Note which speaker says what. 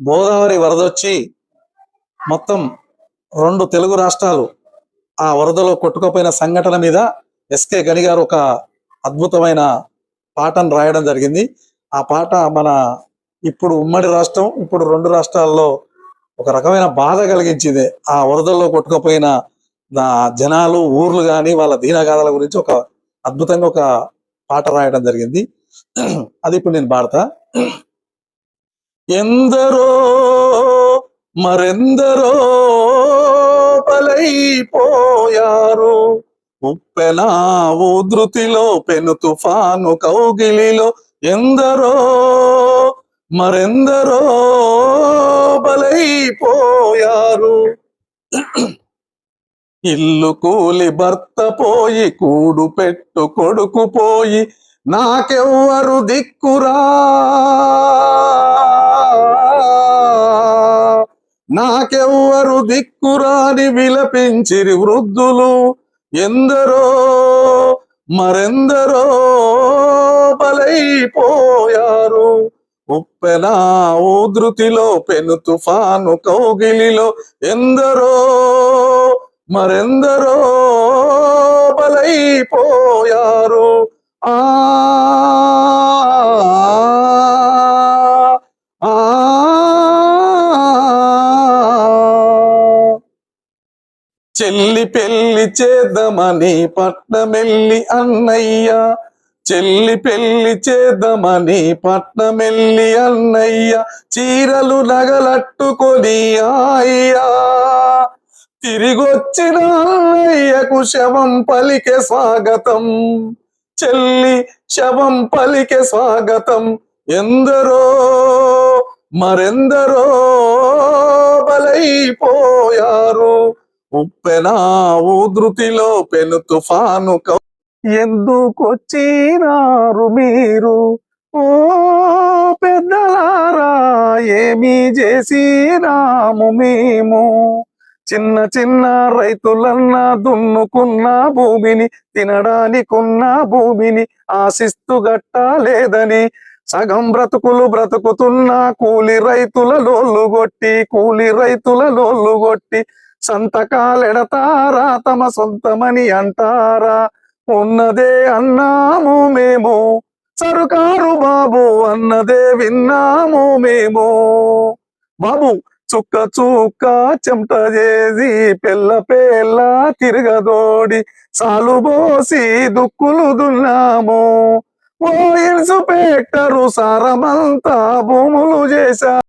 Speaker 1: గోదావరి వరద వచ్చి మొత్తం రెండు తెలుగు రాష్ట్రాలు ఆ వరదలో కొట్టుకుపోయిన సంఘటన మీద ఎస్కే గని గారు ఒక అద్భుతమైన పాటను రాయడం జరిగింది. ఆ పాట మన ఇప్పుడు ఉమ్మడి రాష్ట్రం ఇప్పుడు రెండు రాష్ట్రాల్లో ఒక రకమైన బాధ కలిగించింది. ఆ వరదల్లో కొట్టుకుపోయిన జనాలు ఊర్లు కానీ వాళ్ళ దీనగాథల గురించి ఒక అద్భుతంగా ఒక పాట రాయడం జరిగింది. అది ఇప్పుడు నేను పాడతా. ఎందరో మరెందరో బలైపోయారు. ఉప్పెన ఉధృతిలో పెను తుఫాను కౌగిలిలో ఎందరో మరెందరో బలైపోయారు. ఇల్లు కూలి భర్త పోయి కూడు పెట్టు కొడుకు పోయి నాకెవ్వరు దిక్కురా. నాకెవ్వరు దిక్కురాని విలపించిరి వృద్ధులు. ఎందరో మరెందరో బలైపోయారు. ఉప్పెన ఉధృతిలో పెను తుఫాను కౌగిలిలో ఎందరో మరెందరో బలైపోయారు. ఆ ఆ చెల్లి పెళ్ళి చేద్దామని పట్నమెల్లి అన్నయ్య. చెల్లి పెళ్ళి చేద్దామని పట్నమెల్లి అన్నయ్య. చీరలు నగలట్టుకొని అయ్యా. తిరిగొచ్చిన అన్నయ్యకు శవం పలికే స్వాగతం. చెల్లి శవం పలికే స్వాగతం. ఎందరో మరెందరో బలైపోయారు. ఉప్పెన ఉధృతిలో పెను తుఫాను ఎందుకొచ్చినారు మీరు? ఓ పెద్దలారా ఏమి చేసినాము మేము? చిన్న చిన్న రైతులన్నా దున్నుకున్న భూమిని తినడానికున్న భూమిని ఆశిస్తూ గట్టలేదని సగం బ్రతుకులు బ్రతుకుతున్న కూలి రైతుల లోళ్ళు కొట్టి కూలి రైతుల లోళ్ళు కొట్టి సంతకాలెడతారా తమ సొంతమని అంటారా? ఉన్నదే అన్నాము మేము. సరుకారు బాబు అన్నదే విన్నాము మేము. బాబు చుక్క చుక్క చెమట చేసి పిల్ల పిల్ల తిరగదోడి సాలు పోసి దుక్కులు దున్నాము. ఓ ఇన్సు పెట్టరు సారమంతా భూములు చేశా